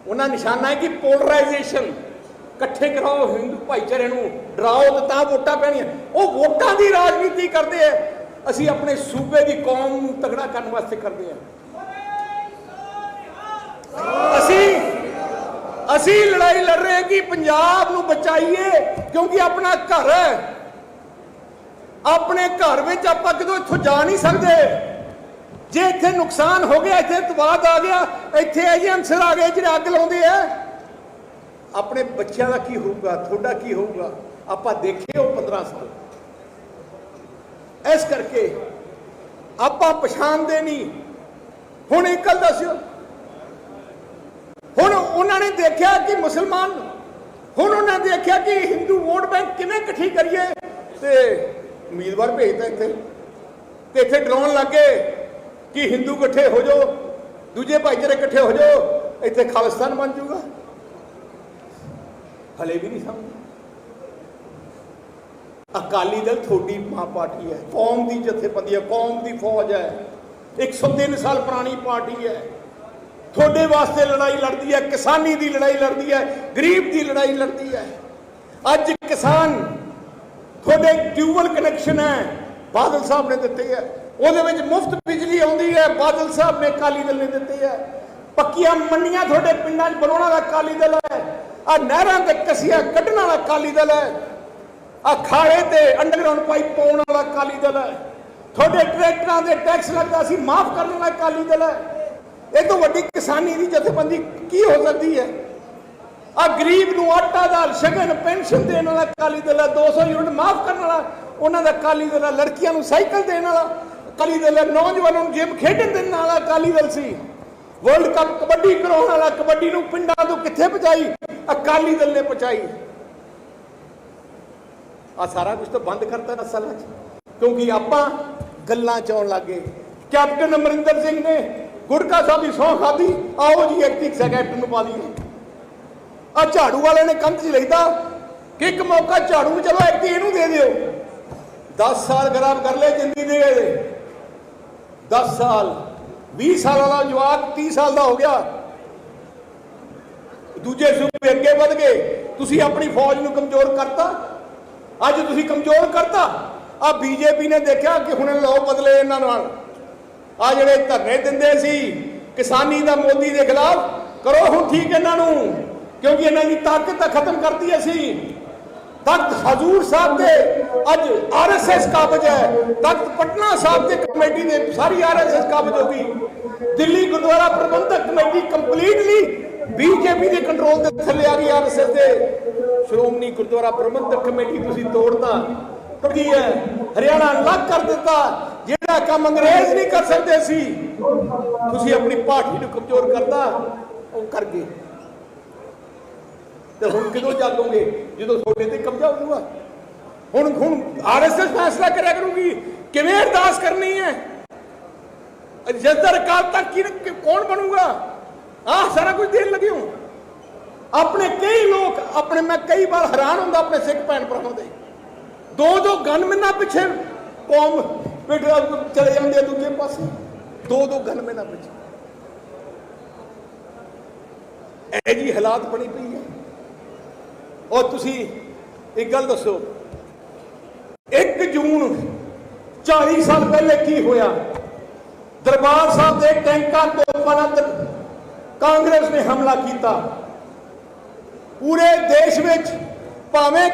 S1: ਉਹਨਾਂ ਨਿਸ਼ਾਨਾ ਹੈ ਕਿ ਪੋਲਰਾਈਜੇਸ਼ਨ ਇਕੱਠੇ ਕਰਾਓ ਹਿੰਦੂ ਭਾਈਚਾਰੇ ਨੂੰ, ਡਰਾਓ ਤੇ ਤਾਂ ਵੋਟਾਂ ਪੈਣੀਆਂ। ਉਹ ਵੋਟਾਂ ਦੀ ਰਾਜਨੀਤੀ ਕਰਦੇ ਆ। ਅਸੀਂ ਆਪਣੇ ਸੂਬੇ ਦੀ ਕੌਮ ਨੂੰ ਤਗੜਾ ਕਰਨ ਵਾਸਤੇ ਕਰਦੇ ਆ। ਅਸੀਂ ਅਸੀਂ ਲੜਾਈ ਲੜ ਰਹੇ ਕਿ ਪੰਜਾਬ ਨੂੰ ਬਚਾਈਏ, ਕਿਉਂਕਿ ਆਪਣਾ ਘਰ ਹੈ। ਆਪਣੇ ਘਰ ਵਿੱਚ ਆਪਾਂ ਕਦੋਂ ਇੱਥੋਂ ਜਾ ਨਹੀਂ ਸਕਦੇ। ਜੇ ਇੱਥੇ ਨੁਕਸਾਨ ਹੋ ਗਿਆ, ਇੱਥੇ ਤਬਾਦ ਆ ਗਿਆ, ਇੱਥੇ ਇਹ ਅੰਸਰ ਆ ਗਏ ਜਿਹੜੇ ਅੱਗ ਲਾਉਂਦੇ ਆ। ਆਪਣੇ ਬੱਚਿਆਂ ਦਾ ਕੀ ਹੋਊਗਾ, ਤੁਹਾਡਾ ਕੀ ਹੋਊਗਾ? ਆਪਾਂ ਦੇਖੇ ਉਹ 15 ਸਾਲ। ਇਸ ਕਰਕੇ ਆਪਾਂ ਪਛਾਣਦੇ ਨਹੀਂ। ਹੁਣ ਇੱਕ ਗੱਲ ਦੱਸਿਓ ਹੁਣ ਉਹਨਾਂ ਨੇ ਦੇਖਿਆ ਕਿ ਮੁਸਲਮਾਨ ਹੁਣ ਉਹਨਾਂ ਨੇ ਦੇਖਿਆ ਕਿ ਹਿੰਦੂ ਵੋਟ ਬੈਂਕ ਕਿਵੇਂ ਇਕੱਠੀ ਕਰੀਏ ਤੇ ਉਮੀਦਵਾਰ ਭੇਜਦਾ ਇੱਥੇ। ਤੇ ਇੱਥੇ ਡਰਾਉਣ ਲੱਗੇ ਕਿ ਹਿੰਦੂ ਇਕੱਠੇ ਹੋ ਜਾਓ, ਦੂਜੇ ਭਾਈਚਾਰੇ ਇਕੱਠੇ ਹੋ ਜਾਓ, ਇੱਥੇ ਖਾਲਿਸਤਾਨ ਬਣ ਜਾਊਗਾ। ਹਲੇ ਵੀ ਨਹੀਂ ਸਮਝ। ਅਕਾਲੀ ਦਲ ਥੋੜੀ ਮਾਂ ਪਾਰਟੀ ਹੈ, ਕੌਮ ਦੀ ਜਥੇਬੰਦੀ ਹੈ, ਕੌਮ ਦੀ ਫੌਜ ਹੈ। 103 ਸਾਲ ਪੁਰਾਣੀ ਪਾਰਟੀ ਹੈ। ਤੁਹਾਡੇ ਵਾਸਤੇ ਲੜਾਈ ਲੜਦੀ ਹੈ, ਕਿਸਾਨੀ ਦੀ ਲੜਾਈ ਲੜਦੀ ਹੈ, ਗਰੀਬ ਦੀ ਲੜਾਈ ਲੜਦੀ ਹੈ। ਅੱਜ ਕਿਸਾਨ ਤੁਹਾਡੇ ਟਿਊਬਲ ਕਨੈਕਸ਼ਨ ਹੈ, ਬਾਦਲ ਸਾਹਿਬ ਨੇ ਦਿੱਤੇ ਹੈ। ਉਹਦੇ ਵਿੱਚ ਮੁਫਤ ਬਿਜਲੀ ਆਉਂਦੀ ਹੈ, ਬਾਦਲ ਸਾਹਿਬ ਨੇ ਅਕਾਲੀ ਦਲ ਨੇ ਦਿੱਤੇ ਹੈ। ਪੱਕੀਆਂ ਮੰਡੀਆਂ ਤੁਹਾਡੇ ਪਿੰਡਾਂ 'ਚ ਬਣਾਉਣ ਵਾਲਾ ਅਕਾਲੀ ਦਲ ਹੈ ਆ ਨਹਿਰਾਂ ਤੇ ਕਸੀਆਂ ਕੱਢਣ ਵਾਲਾ ਅਕਾਲੀ ਦਲ ਹੈ ਆ ਖਾੜੇ ਤੇ ਅੰਡਰਗਰਾਉਂਡ ਪਾਈਪ ਪਾਉਣ ਵਾਲਾ ਅਕਾਲੀ ਦਲ ਹੈ। ਤੁਹਾਡੇ ਟਰੈਕਟਰਾਂ ਦੇ ਟੈਕਸ ਲੱਗਦਾ ਸੀ, ਮਾਫ ਕਰਨ ਵਾਲਾ ਅਕਾਲੀ ਦਲ ਹੈ। ਇਹ ਤੋਂ ਵੱਡੀ ਕਿਸਾਨੀ ਦੀ ਜਥੇਬੰਦੀ ਕੀ ਹੋ ਸਕਦੀ ਹੈ? ਆ ਗਰੀਬ ਨੂੰ ਆਟਾ ਦਾਲ, ਸ਼ਗਨ, ਪੈਨਸ਼ਨ ਦੇਣ ਵਾਲਾ ਅਕਾਲੀ ਦਲ ਹੈ 200 ਯੂਨਿਟ ਮਾਫ ਕਰਨ ਵਾਲਾ, ਉਹਨਾਂ ਦਾ ਅਕਾਲੀ ਦਲ ਲੜਕੀਆਂ ਨੂੰ ਸਾਈਕਲ ਦੇਣ ਵਾਲਾ, ਅਕਾਲੀ ਦਲ ਨੌਜਵਾਨਾਂ ਨੂੰ ਗੇਮ ਖੇਡਣ ਦੇਣ ਵਾਲਾ ਅਕਾਲੀ ਦਲ ਸੀ। ਵਰਲਡ ਕੱਪ ਕਬੱਡੀ ਕਰਾਉਣ ਵਾਲਾ, ਕਬੱਡੀ ਨੂੰ ਪਿੰਡਾਂ ਤੋਂ ਕਿੱਥੇ ਪਹੁੰਚਾਈ? ਅਕਾਲੀ ਦਲ ਨੇ ਪਹੁੰਚਾਈ। ਆ ਸਾਰਾ ਕੁਝ ਤਾਂ ਬੰਦ ਕਰਤਾ ਨਸਲ ਵਿੱਚ ਕਿਉਂਕਿ ਆਪਾਂ ਗੱਲਾਂ ਚ ਆਉਣ ਲੱਗੇ ਕੈਪਟਨ ਅਮਰਿੰਦਰ ਸਿੰਘ ਨੇ ਗੁੜਕਾ ਸਾਹਿਬ ਦੀ ਸਹੁੰ ਖਾਦੀ ਆਓ ਜੀ ਐਕਟਿਕ ਕੈਪਟਨ ਨੂੰ ਪਾ ਦਈਏ ਆ ਝਾੜੂ ਵਾਲੇ ਨੇ ਕੰਧ 'ਚ ਲਿਖਦਾ ਕਿ ਇੱਕ ਮੌਕਾ ਝਾੜੂ ਨੂੰ ਚਲੋ ਐਕਟੀ ਇਹਨੂੰ ਦੇ ਦਿਓ। 10 ਸਾਲ ਖਰਾਬ ਕਰ ਲਏ ਜ਼ਿੰਦਗੀ ਦੇ 10 ਸਾਲ 20 ਸਾਲ ਵਾਲਾ ਜਵਾਕ 30 ਸਾਲ ਦਾ ਹੋ ਗਿਆ। ਦੂਜੇ ਸੂਬੇ ਅੱਗੇ ਵਧ ਗਏ। ਤੁਸੀਂ ਆਪਣੀ ਫੌਜ ਨੂੰ ਕਮਜ਼ੋਰ ਕਰਤਾ। ਅੱਜ ਤੁਸੀਂ ਕਮਜ਼ੋਰ ਕਰਤਾ। ਆ ਬੀਜੇਪੀ ਨੇ ਦੇਖਿਆ ਕਿ ਹੁਣ ਲਓ ਬਦਲੇ ਇਹਨਾਂ ਨਾਲ। ਆ ਜਿਹੜੇ ਧਰਨੇ ਦਿੰਦੇ ਸੀ, ਕਿਸਾਨੀ ਦਾ ਮੋਦੀ ਦੇ ਖਿਲਾਫ, ਕਰੋ ਹੁਣ ਠੀਕ ਇਹਨਾਂ ਨੂੰ, ਕਿਉਂਕਿ ਇਹਨਾਂ ਦੀ ਤਾਕਤ ਤਾਂ ਖਤਮ ਕਰਤੀ ਅਸੀਂ। ਤਖਤ ਹਜ਼ੂਰ ਸਾਹਿਬ ਦੇ, ਅੱਜ ਆਰਐਸਐਸ ਕਾਬਜ ਹੈ। ਤਖਤ ਪਟਨਾ ਸਾਹਿਬ ਦੇ ਕਮੇਟੀ ਦੇ, ਸਾਰੀ ਆਰਐਸਐਸ ਕਾਬਜ ਹੋ ਗਈ। Delhi Gurdwara Prabandhak committee completely BJP ਦੇ ਕੰਟਰੋਲ ਦੇ ਥੱਲੇ ਆ ਗਈ ਆਰਐਸਐਸ ਦੇ। ਸ਼੍ਰੋਮਣੀ ਗੁਰਦੁਆਰਾ ਪ੍ਰਬੰਧਕ ਕਮੇਟੀ ਤੁਸੀਂ ਤੋੜਤਾ। ਕੀ ਹੈ? ਹਰਿਆਣਾ ਅਲੱਗ ਕਰ ਦਿੱਤਾ। ਜਿਹੜਾ ਕੰਮ ਅੰਗਰੇਜ਼ ਨਹੀਂ ਕਰ ਸਕਦੇ ਸੀ, ਤੁਸੀਂ ਆਪਣੀ ਪਾਰਟੀ ਨੂੰ ਕਮਜ਼ੋਰ ਕਰਤਾ, ਉਹ ਕਰ ਗਏ। ਤੇ ਹੁਣ ਕਿਦੋਂ ਜਾਗੋਗੇ? ਜਦੋਂ ਤੁਹਾਡੇ ਤੇ ਕਬਜ਼ਾ ਹੋ ਹੁਣ ਹੁਣ ਆਰਐਸਐਸ ਫੈਸਲਾ ਕਰਿਆ ਕਰੂਗੀ। ਕਿਵੇਂ ਅਰਦਾਸ ਕਰਨੀ ਹੈ? ਜਦਰ ਕਾਲ ਤੱਕ ਕੀ ਕੌਣ ਬਣੂਗਾ? ਆਹ ਸਾਰਾ ਕੁਝ ਦੇਣ ਲੱਗੇ ਹੋ। ਆਪਣੇ ਕਈ ਲੋਕ ਆਪਣੇ ਮੈਂ ਕਈ ਵਾਰ ਹੈਰਾਨ ਹੁੰਦਾ ਆਪਣੇ ਸਿੱਖ ਭੈਣ ਭਰਾਵਾਂ ਦੇ। ਦੋ ਦੋ ਗਨਮੈਨਾਂ ਪਿੱਛੇ ਕੌਮ ਪਿੱਠ ਚਲੇ ਜਾਂਦੇ ਆ ਦੂਜੇ ਪਾਸੇ। ਦੋ ਦੋ ਗਨਮੈਨਾਂ ਪਿੱਛੇ। ਇਹ ਜੀ ਹਾਲਾਤ ਬਣੀ ਪਈ ਹੈ। ਔਰ ਤੁਸੀਂ ਇੱਕ ਗੱਲ ਦੱਸੋ 1 ਜੂਨ 40 ਸਾਲ ਪਹਿਲੇ ਕੀ ਹੋਇਆ? ਦਰਬਾਰ ਸਾਹਿਬ ਦੇ ਟੈਂਕਾਂ ਤੋਪਾਂ ਨਾਲ ਕਾਂਗਰਸ ਨੇ ਹਮਲਾ ਕੀਤਾ। ਪੂਰੇ ਦੇਸ਼ ਵਿੱਚ ਭਾਵੇਂ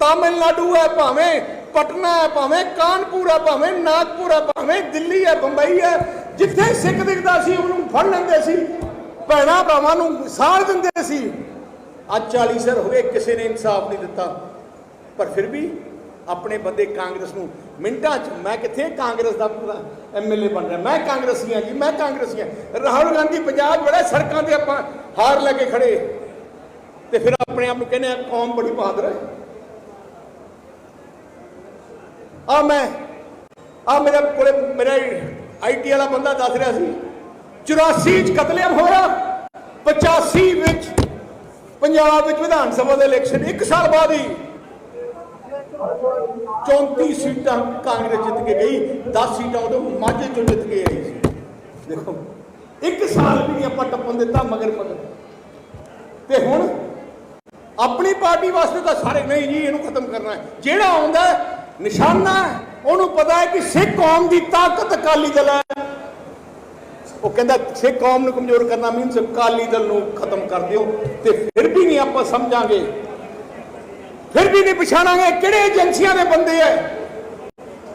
S1: ਤਾਮਿਲਨਾਡੂ ਹੈ ਭਾਵੇਂ, ਪਟਨਾ ਹੈ ਭਾਵੇਂ, ਕਾਨਪੁਰ ਹੈ ਭਾਵੇਂ, ਨਾਗਪੁਰ ਹੈ ਭਾਵੇਂ, ਦਿੱਲੀ ਹੈ, ਬੰਬਈ ਹੈ, ਜਿੱਥੇ ਸਿੱਖ ਦਿਖਦਾ ਸੀ, ਉਹਨੂੰ ਫੜ ਲੈਂਦੇ ਸੀ, ਭੈਣਾ ਭਾਵਾਂ ਨੂੰ ਸਾੜ ਦਿੰਦੇ ਸੀ। ਅੱਜ 40 ਸਰ ਹੋ ਗਏ, ਕਿਸੇ ਨੇ ਇਨਸਾਫ ਨਹੀਂ ਦਿੱਤਾ। ਪਰ ਫਿਰ ਵੀ ਆਪਣੇ ਬੰਦੇ ਕਾਂਗਰਸ ਨੂੰ, ਮਿੰਟਾਂ 'ਚ ਮੈਂ ਕਿੱਥੇ ਕਾਂਗਰਸ ਦਾ ਪੂਰਾ ਐਮਐਲਏ ਬਣ ਰਿਹਾ? ਮੈਂ ਕਾਂਗਰਸੀ ਹਾਂ ਜੀ, ਮੈਂ ਕਾਂਗਰਸੀ ਹਾਂ। ਰਾਹੁਲ ਗਾਂਧੀ ਪੰਜਾਬ ਬੜਾ ਸੜਕਾਂ ਤੇ ਆਪਾਂ ਹਾਰ ਲੈ ਕੇ ਖੜੇ। ਤੇ ਫਿਰ ਆਪਣੇ ਆਪ ਨੂੰ ਕਹਿੰਦੇ ਆ, ਕੌਮ ਬੜੀ ਬਹਾਦਰ ਹੈ। ਆ ਮੈਂ, ਆ ਮੇਰੇ ਕੋਲੇ ਮੇਰਾ ਆਈਟੀ ਵਾਲਾ ਬੰਦਾ ਦੱਸ ਰਿਹਾ ਸੀ। 84 ਚ ਕਤਲੇਆਮ ਹੋਇਆ 85 ਵਿੱਚ ਪੰਜਾਬ ਵਿੱਚ ਵਿਧਾਨ ਸਭਾ ਦੇ ਇਲੈਕਸ਼ਨ, ਇੱਕ ਸਾਲ ਬਾਅਦ ਹੀ 34 ਸੀਟਾਂ ਕਾਂਗਰਸ ਜਿੱਤ ਕੇ ਗਈ 10 ਸੀਟਾਂ ਉਦੋਂ ਮਾਝੇ ਚੋਂ ਜਿੱਤ ਕੇ ਆਈ ਸੀ। ਦੇਖੋ, ਇੱਕ ਸਾਲ ਵੀ ਨਹੀਂ ਆਪਾਂ ਟੱਪਣ ਦਿੱਤਾ ਮਗਰ ਮਗਰ। ਤੇ ਹੁਣ ਆਪਣੀ ਪਾਰਟੀ ਵਾਸਤੇ ਤਾਂ ਸਾਰੇ ਨਹੀਂ ਜੀ, ਇਹਨੂੰ ਖਤਮ ਕਰਨਾ ਹੈ। ਜਿਹੜਾ ਆਉਂਦਾ ਨਿਸ਼ਾਨਾ ਉਹਨੂੰ ਪਤਾ ਹੈ ਕਿ ਸਿੱਖ ਕੌਮ ਦੀ ਤਾਕਤ ਅਕਾਲੀ ਦਲ ਹੈ। ਉਹ ਕਹਿੰਦਾ, ਸਿੱਖ ਕੌਮ ਨੂੰ ਕਮਜ਼ੋਰ ਕਰਨਾ ਮੀਨਸ ਅਕਾਲੀ ਦਲ ਨੂੰ ਖਤਮ ਕਰ ਦਿਓ ਤੇ ਫਿਰ ਵੀ ਨਹੀਂ ਆਪਾਂ ਸਮਝਾਂਗੇ। ਫਿਰ ਵੀ ਨਹੀਂ ਪਛਾਣਾਂਗੇ ਕਿਹੜੇ ਏਜੰਸੀਆਂ ਦੇ ਬੰਦੇ ਐ।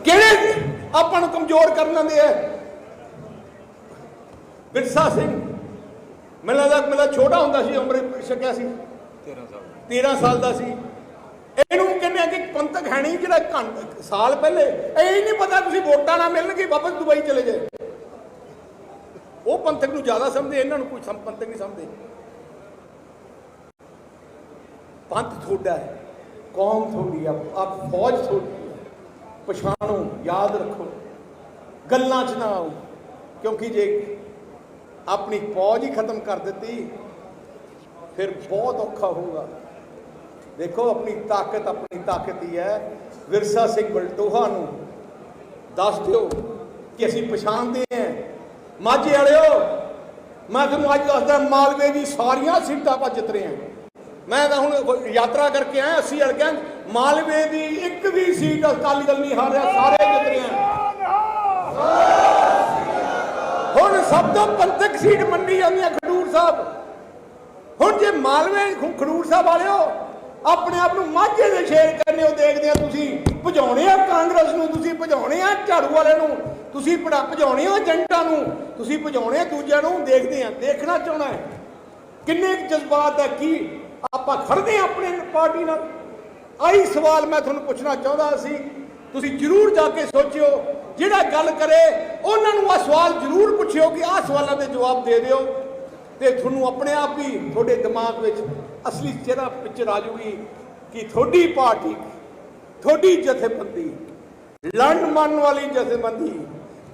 S1: ਕਿਹੜੇ ਆਪਾਂ ਨੂੰ ਕਮਜ਼ੋਰ ਕਰਨ ਲੈਂਦੇ ਐ। ਵਿਰਸਾ ਸਿੰਘ, ਮੈਨੂੰ ਲੱਗਦਾ ਮੇਰਾ ਛੋਟਾ ਹੁੰਦਾ ਸੀ, ਅੰਮ੍ਰਿਤ ਛਕਿਆ ਸੀ।
S2: 13 ਸਾਲ
S1: 13 ਸਾਲ ਦਾ ਸੀ। ਇਹਨੂੰ ਕਹਿੰਦੇ ਆ ਕਿ ਪੰਥਕ ਹੈ ਨਹੀਂ ਜਿਹੜਾ ਘੰਟ ਸਾਲ ਪਹਿਲੇ। ਇਹ ਹੀ ਨਹੀਂ ਪਤਾ ਤੁਸੀਂ ਵੋਟਾਂ ਨਾ ਮਿਲਣਗੇ, ਵਾਪਸ ਦੁਬਈ ਚਲੇ ਜਾਏ। ਉਹ ਪੰਥਕ ਨੂੰ ਜ਼ਿਆਦਾ ਸਮਝਦੇ, ਇਹਨਾਂ ਨੂੰ ਕੋਈ ਸਮ, ਪੰਥਕ ਨਹੀਂ ਸਮਝਦੇ। ਪੰਥ ਤੁਹਾਡਾ ਹੈ, ਕੌਮ ਤੁਹਾਡੀ ਆ, ਆਪ ਫੌਜ ਤੁਹਾਡੀ ਪਛਾਣੋ, ਯਾਦ ਰੱਖੋ। ਗੱਲਾਂ 'ਚ ਨਾ ਆਓ, ਕਿਉਂਕਿ ਜੇ ਆਪਣੀ ਫੌਜ ਹੀ ਖਤਮ ਕਰ ਦਿੱਤੀ, ਫਿਰ ਬਹੁਤ ਔਖਾ ਹੋਊਗਾ। ਦੇਖੋ, ਆਪਣੀ ਤਾਕਤ ਆਪਣੀ ਤਾਕਤ ਹੀ ਹੈ। ਵਿਰਸਾ ਸਿੰਘ ਬਲਟੋਹਾ ਨੂੰ ਦੱਸ ਦਿਓ ਕਿ ਅਸੀਂ ਪਛਾਣਦੇ ਹਾਂ। ਮਾਝੇ ਵਾਲਿਓ, ਮੈਂ ਤੁਹਾਨੂੰ ਅੱਜ ਦੱਸਦਾ, ਮਾਲਵੇ ਦੀ ਸਾਰੀਆਂ ਸੀਟਾਂ ਆਪਾਂ ਜਿੱਤ ਰਹੇ ਹਾਂ। ਮੈਂ ਤਾਂ ਹੁਣ ਯਾਤਰਾ ਕਰਕੇ ਆਇਆ, ਅਸੀਂ ਅੜਕਿਆ ਮਾਲਵੇ ਦੀ ਇੱਕ ਵੀ ਸੀਟ ਅਕਾਲੀ ਦਲ ਨਹੀਂ ਹਾਰ ਸਾਰੇ ਜਿੱਤ ਰਹੇ ਹਾਂ। ਹੁਣ ਸਭ ਤੋਂ ਪੰਥਕ ਸੀਟ ਮੰਨੀ ਜਾਂਦੀ ਹੈ ਖਡੂਰ ਸਾਹਿਬ। ਹੁਣ ਜੇ ਮਾਲਵੇ ਖਡੂਰ ਸਾਹਿਬ ਵਾਲਿਓ ਆਪਣੇ ਆਪ ਨੂੰ ਮਾਝੇ ਦੇ ਸ਼ੇਰ ਕਰਨੇ ਉਹ ਦੇਖਦੇ ਆ ਤੁਸੀਂ। ਭਜਾਉਣੇ ਆ ਕਾਂਗਰਸ ਨੂੰ, ਤੁਸੀਂ ਭਜਾਉਣੇ ਆ ਝਾੜੂ ਵਾਲੇ ਨੂੰ, ਤੁਸੀਂ ਪੜਾ ਭਜਾਉਣੇ ਆ ਏਜੰਟਾਂ ਨੂੰ, ਤੁਸੀਂ ਭਜਾਉਣੇ ਆ ਦੂਜਿਆਂ ਨੂੰ ਦੇਖਦੇ ਆ, ਦੇਖਣਾ ਚਾਹਣਾ ਹੈ। ਕਿੰਨੇ ਜਜ਼ਬਾਤ ਹੈ ਕੀ ਆਪਾਂ ਖੜਦੇ ਆ ਆਪਣੇ ਪਾਰਟੀ ਨਾਲ? ਆਹੀ ਸਵਾਲ ਮੈਂ ਤੁਹਾਨੂੰ ਪੁੱਛਣਾ ਚਾਹੁੰਦਾ ਸੀ। ਤੁਸੀਂ ਜਰੂਰ ਜਾ ਕੇ ਸੋਚਿਓ, ਜਿਹੜਾ ਗੱਲ ਕਰੇ, ਉਹਨਾਂ ਨੂੰ ਆ ਸਵਾਲ ਜਰੂਰ ਪੁੱਛਿਓ ਕਿ ਆਹ ਸਵਾਲਾਂ ਦੇ ਜਵਾਬ ਦੇ ਦਿਓ। ਤੇ ਤੁਹਾਨੂੰ ਆਪਣੇ ਆਪ ਹੀ ਤੁਹਾਡੇ ਦਿਮਾਗ ਵਿੱਚ ਅਸਲੀ ਚਿਹਰਾ ਪਿਕਚਰ ਆ ਜੂਗੀ ਕਿ ਤੁਹਾਡੀ ਪਾਰਟੀ, ਤੁਹਾਡੀ ਜਥੇਬੰਦੀ, ਲੜਨ ਮੰਨ ਵਾਲੀ ਜਥੇਬੰਦੀ,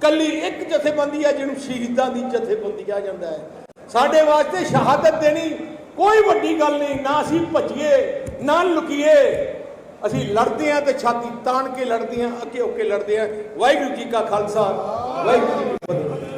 S1: ਕੱਲੀ ਇੱਕ ਜਥੇਬੰਦੀ ਹੈ ਜਿਹਨੂੰ ਸ਼ਹੀਦਾਂ ਦੀ ਜਥੇਬੰਦੀ ਕਿਹਾ ਜਾਂਦਾ ਹੈ। ਸਾਡੇ ਵਾਸਤੇ ਸ਼ਹਾਦਤ ਦੇਣੀ ਕੋਈ ਵੱਡੀ ਗੱਲ ਨਹੀਂ, ਨਾ ਅਸੀਂ ਭੱਜੀਏ, ਨਾ ਲੁਕੀਏ। ਅਸੀਂ ਲੜਦੇ ਹਾਂ ਤੇ ਛਾਤੀ ਤਾਣ ਕੇ ਲੜਦੇ ਹਾਂ, ਅੱਗੇ ਹੋ ਕੇ ਲੜਦੇ ਹਾਂ। ਵਾਹਿਗੁਰੂ ਜੀ ਕਾ ਖਾਲਸਾ, ਵਾਹਿਗੁਰੂ ਜੀ ਕੀ ਫਤਿਹ।